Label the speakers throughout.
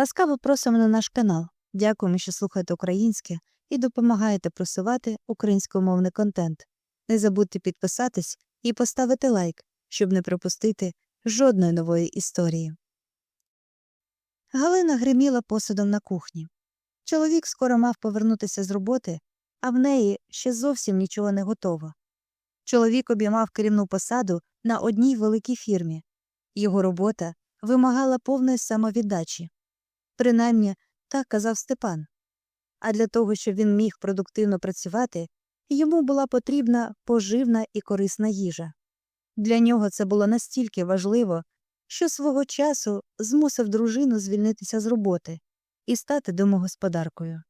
Speaker 1: Ласкаво просимо на наш канал. Дякуємо, що слухаєте українське і допомагаєте просувати українськомовний контент. Не забудьте підписатись і поставити лайк, щоб не пропустити жодної нової історії. Галина гриміла посудом на кухні. Чоловік скоро мав повернутися з роботи, а в неї ще зовсім нічого не готово. Чоловік обіймав керівну посаду на одній великій фірмі. Його робота вимагала повної самовіддачі. Принаймні, так казав Степан. А для того, щоб він міг продуктивно працювати, йому була потрібна поживна і корисна їжа. Для нього це було настільки важливо, що свого часу змусив дружину звільнитися з роботи і стати домогосподаркою.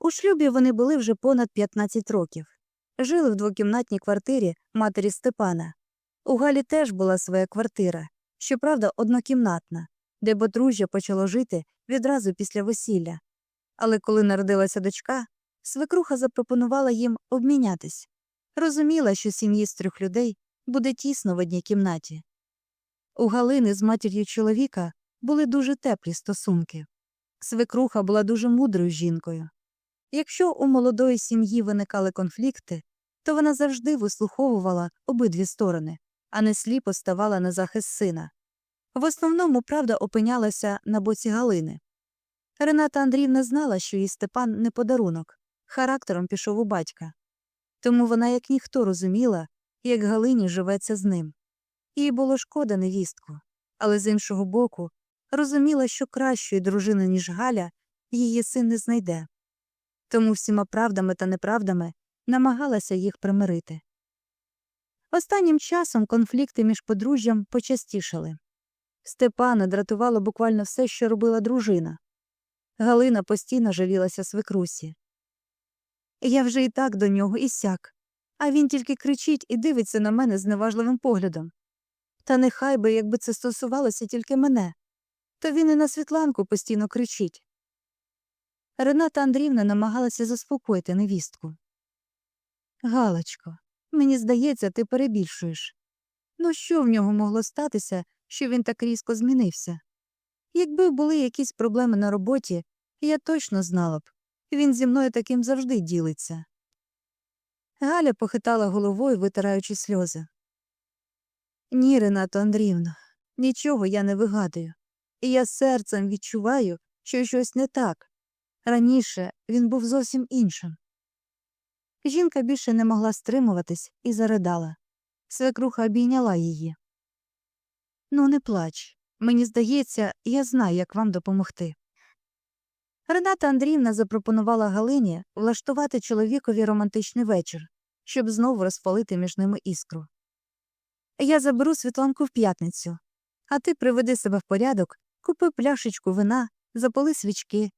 Speaker 1: У шлюбі вони були вже понад 15 років. Жили в двокімнатній квартирі матері Степана. У Галі теж була своя квартира, щоправда, однокімнатна, де подружжя почало жити відразу після весілля. Але коли народилася дочка, свекруха запропонувала їм обмінятись. Розуміла, що сім'ї з трьох людей буде тісно в одній кімнаті. У Галини з матір'ю чоловіка були дуже теплі стосунки. Свекруха була дуже мудрою жінкою. Якщо у молодої сім'ї виникали конфлікти, то вона завжди вислуховувала обидві сторони, а не сліпо ставала на захист сина. В основному правда опинялася на боці Галини. Рената Андріївна знала, що їй Степан не подарунок, характером пішов у батька. Тому вона, як ніхто, розуміла, як Галині живеться з ним. Їй було шкода невістку, але з іншого боку, розуміла, що кращої дружини, ніж Галя, її син не знайде. Тому всіма правдами та неправдами намагалася їх примирити. Останнім часом конфлікти між подружжям почастішали. Степана дратувало буквально все, що робила дружина. Галина постійно жалілася свекрусі. Я вже і так до нього і сяк, а він тільки кричить і дивиться на мене з неважливим поглядом. Та нехай би, якби це стосувалося тільки мене, то він і на Світланку постійно кричить. Рената Андріївна намагалася заспокоїти невістку. Галочко, мені здається, ти перебільшуєш. Ну що в нього могло статися, що він так різко змінився? Якби були якісь проблеми на роботі, я точно знала б, він зі мною таким завжди ділиться. Галя похитала головою, витираючи сльози. Ні, Ренато Андріївна, нічого я не вигадую, і я серцем відчуваю, що щось не так. Раніше він був зовсім іншим. Жінка більше не могла стримуватись і заридала. Свекруха обійняла її. Ну, не плач. Мені здається, я знаю, як вам допомогти. Рената Андріївна запропонувала Галині влаштувати чоловікові романтичний вечір, щоб знову розпалити між ними іскру. Я заберу Світланку в п'ятницю, а ти приведи себе в порядок, купи пляшечку вина, запали свічки.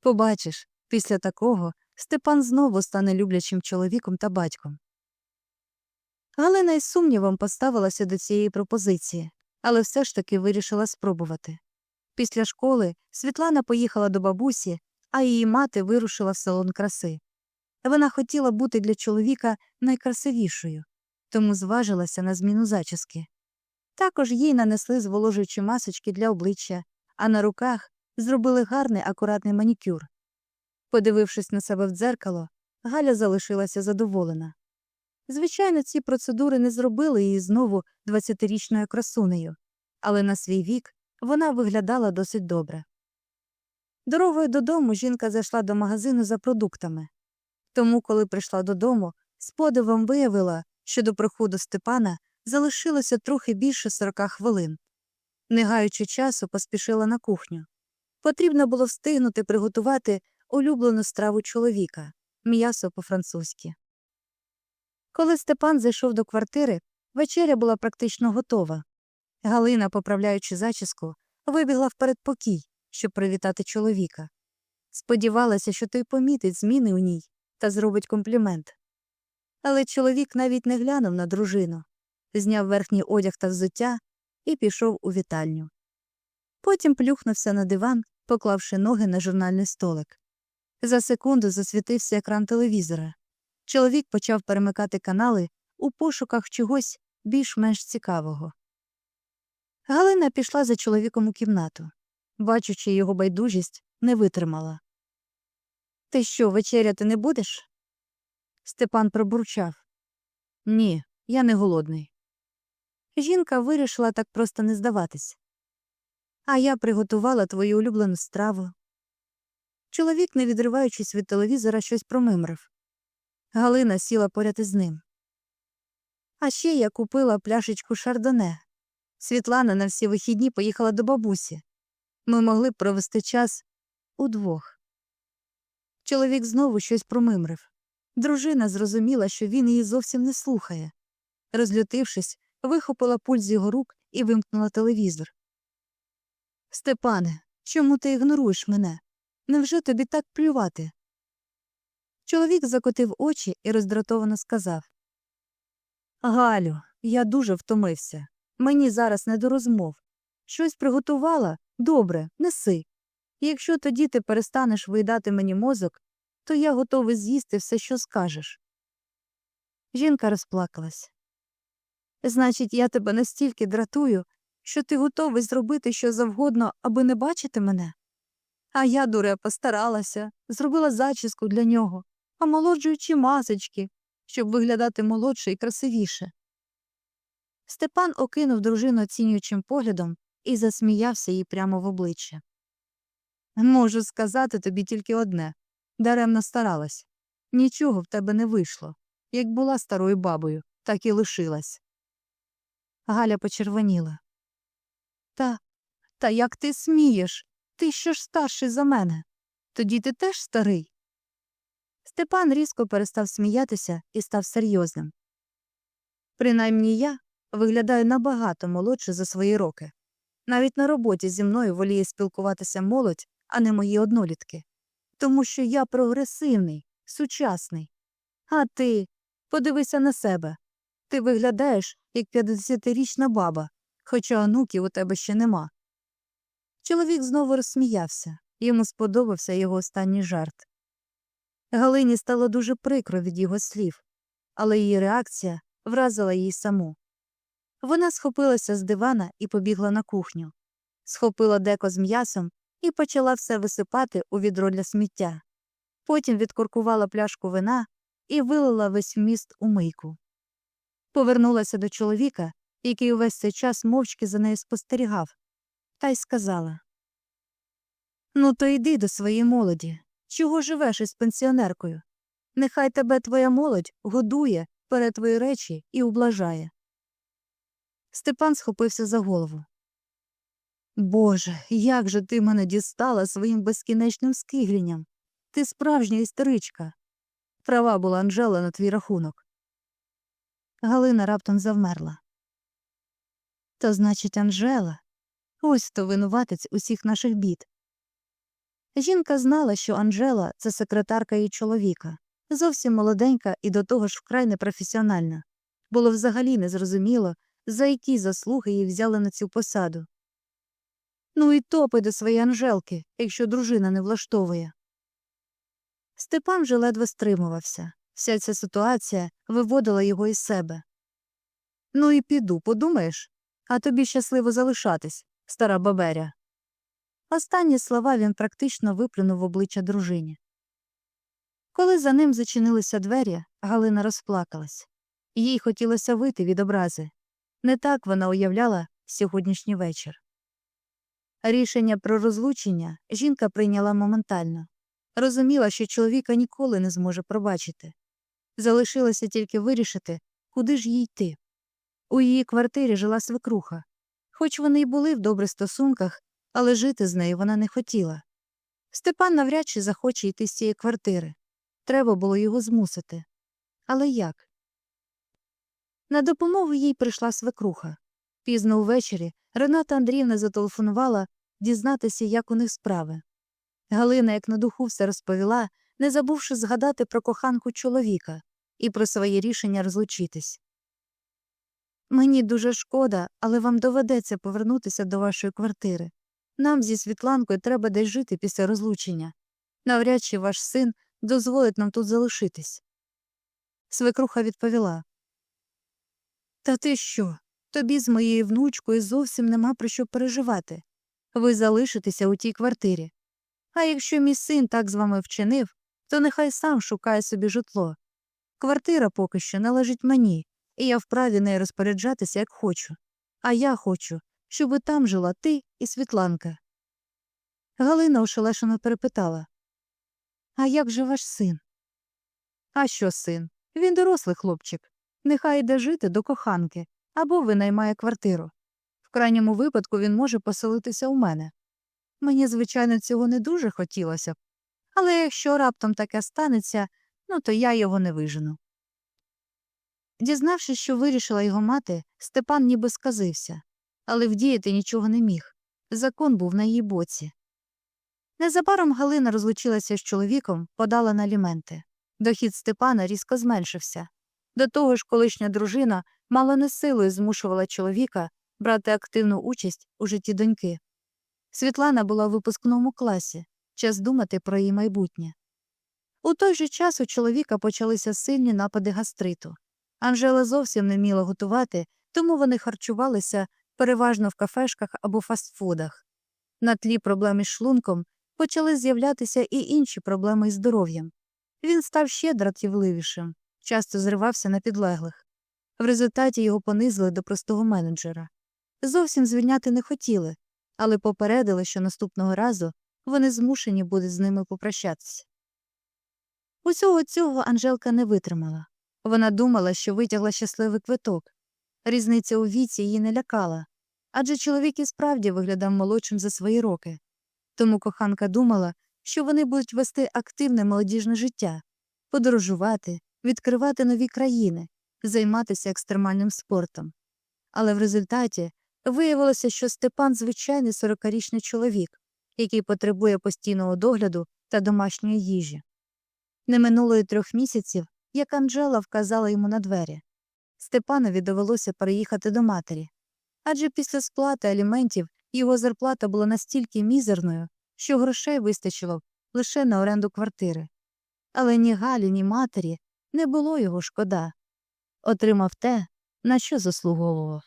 Speaker 1: Побачиш, після такого Степан знову стане люблячим чоловіком та батьком. Галина із сумнівом поставилася до цієї пропозиції, але все ж таки вирішила спробувати. Після школи Світлана поїхала до бабусі, а її мати вирушила в салон краси. Вона хотіла бути для чоловіка найкрасивішою, тому зважилася на зміну зачіски. Також їй нанесли зволожуючі масочки для обличчя, а на руках зробили гарний акуратний манікюр. Подивившись на себе в дзеркало, Галя залишилася задоволена. Звичайно, ці процедури не зробили її знову 20-річною красунею, але на свій вік вона виглядала досить добре. Дорогою додому жінка зайшла до магазину за продуктами. Тому, коли прийшла додому, з подивом виявила, що до приходу Степана залишилося трохи більше 40 хвилин. Не гаючи часу, поспішила на кухню. Потрібно було встигнути приготувати улюблену страву чоловіка м'ясо по-французьки. Коли Степан зайшов до квартири, вечеря була практично готова. Галина, поправляючи зачіску, вибігла в передпокій, щоб привітати чоловіка. Сподівалася, що той помітить зміни у ній та зробить комплімент. Але чоловік навіть не глянув на дружину, зняв верхній одяг та взуття і пішов у вітальню. Потім плюхнувся на диван, поклавши ноги на журнальний столик. За секунду засвітився екран телевізора. Чоловік почав перемикати канали у пошуках чогось більш-менш цікавого. Галина пішла за чоловіком у кімнату. бачучи його байдужість, не витримала. Ти що, вечеряти не будеш? Степан пробурчав. Ні, я не голодний. Жінка вирішила так просто не здаватись. А я приготувала твою улюблену страву. Чоловік, не відриваючись від телевізора, щось промимрив. Галина сіла поряд із ним. А ще я купила пляшечку шардоне. Світлана на всі вихідні поїхала до бабусі. Ми могли б провести час удвох. Чоловік знову щось промимрив. Дружина зрозуміла, що він її зовсім не слухає. Розлютившись, вихопила пульт з його рук і вимкнула телевізор. Степане, чому ти ігноруєш мене? Невже тобі так плювати? Чоловік закотив очі і роздратовано сказав Галю, я дуже втомився. Мені зараз не до розмов. Щось приготувала? Добре, неси. Якщо тоді ти перестанеш виїдати мені мозок, то я готовий з'їсти все, що скажеш. Жінка розплакалась. Значить, я тебе настільки дратую, що ти готовий зробити що завгодно, аби не бачити мене? А я, дуре, постаралася, зробила зачіску для нього, омолоджуючи масочки, щоб виглядати молодше і красивіше. Степан окинув дружину оцінюючим поглядом і засміявся їй прямо в обличчя. Можу сказати тобі тільки одне даремно старалась. Нічого в тебе не вийшло. Як була старою бабою, так і лишилась. Галя почервоніла. Та, та як ти смієш? Ти що ж старший за мене? Тоді ти теж старий. Степан різко перестав сміятися і став серйозним. Принаймні я виглядаю набагато молодше за свої роки. Навіть на роботі зі мною воліє спілкуватися молодь, а не мої однолітки. Тому що я прогресивний, сучасний. А ти подивися на себе. Ти виглядаєш, як 50-річна баба, хоча онуків у тебе ще нема. Чоловік знову розсміявся, йому сподобався його останній жарт. Галині стало дуже прикро від його слів, але її реакція вразила її саму. Вона схопилася з дивана і побігла на кухню, схопила деко з м'ясом і почала все висипати у відро для сміття. Потім відкуркувала пляшку вина і вилила весь вміст у мийку. Повернулася до чоловіка, який увесь цей час мовчки за нею спостерігав, та й сказала Ну, то йди до своєї молоді. Чого живеш із пенсіонеркою? Нехай тебе твоя молодь годує, пере твої речі і ублажає. Степан схопився за голову. Боже, як же ти мене дістала своїм безкінечним скиглінням. Ти справжня істеричка. Права була Анжела на твій рахунок. Галина раптом завмерла. То, значить, Анжела, ось хто винуватець усіх наших бід. Жінка знала, що Анжела це секретарка її чоловіка, зовсім молоденька і до того ж вкрай непрофесіональна. Було взагалі незрозуміло, за які заслуги її взяли на цю посаду. Ну і топи до своєї Анжелки, якщо дружина не влаштовує. Степан вже ледве стримувався. Вся ця ситуація виводила його із себе. Ну і піду, подумаєш, а тобі щасливо залишатись, стара баберя. Останні слова він практично виплюнув в обличчя дружині. Коли за ним зачинилися двері, Галина розплакалась. Їй хотілося вийти від образи. Не так вона уявляла сьогоднішній вечір. Рішення про розлучення жінка прийняла моментально. Розуміла, що чоловіка ніколи не зможе пробачити. Залишилося тільки вирішити, куди ж їй йти. У її квартирі жила свекруха. Хоч вони й були в добрих стосунках, але жити з нею вона не хотіла. Степан навряд чи захоче йти з цієї квартири. Треба було його змусити. Але як? На допомогу їй прийшла свекруха. Пізно увечері Рената Андріївна зателефонувала дізнатися, як у них справи. Галина, як на духу, все розповіла, не забувши згадати про коханку чоловіка і про своє рішення розлучитись. Мені дуже шкода, але вам доведеться повернутися до вашої квартири. Нам зі Світланкою треба десь жити після розлучення. Навряд чи ваш син дозволить нам тут залишитись. Свекруха відповіла Та ти що? Тобі з моєю внучкою зовсім нема про що переживати. ви залишитеся у тій квартирі. А якщо мій син так з вами вчинив, то нехай сам шукає собі житло. Квартира поки що належить мені, і я вправі нею розпоряджатися, як хочу. А я хочу, щоби там жила ти і Світланка. Галина ошелешено перепитала А як же ваш син? А що син? Він дорослий хлопчик. Нехай йде жити до коханки або винаймає квартиру. В крайньому випадку він може поселитися у мене. Мені, звичайно, цього не дуже хотілося б, але якщо раптом таке станеться, ну то я його не вижену. Дізнавшись, що вирішила його мати, Степан ніби сказився, але вдіяти нічого не міг. Закон був на її боці. Незабаром Галина розлучилася з чоловіком, подала на аліменти. Дохід Степана різко зменшився. До того ж, колишня дружина мало не силою змушувала чоловіка брати активну участь у житті доньки. Світлана була у випускному класі, час думати про її майбутнє. У той же час у чоловіка почалися сильні напади гастриту. Анжела зовсім не вміла готувати, тому вони харчувалися переважно в кафешках або фастфудах. На тлі проблем із шлунком почали з'являтися і інші проблеми із здоров'ям. Він став ще дратівливішим, часто зривався на підлеглих. В результаті його понизили до простого менеджера. Зовсім звільняти не хотіли, але попередили, що наступного разу вони змушені будуть з ними попрощатися. Усього цього Анжелка не витримала. Вона думала, що витягла щасливий квиток. Різниця у віці її не лякала, адже чоловік і справді виглядав молодшим за свої роки. Тому коханка думала, що вони будуть вести активне молодіжне життя, подорожувати, відкривати нові країни, займатися екстремальним спортом. Але в результаті виявилося, що Степан звичайний сорокарічний чоловік, який потребує постійного догляду та домашньої їжі. Не минуло й трьох місяців, як Анжела вказала йому на двері. Степанові довелося переїхати до матері. Адже після сплати аліментів його зарплата була настільки мізерною, що грошей вистачило лише на оренду квартири. Але ні Галі, ні матері не було його шкода. Отримав те, на що заслуговував.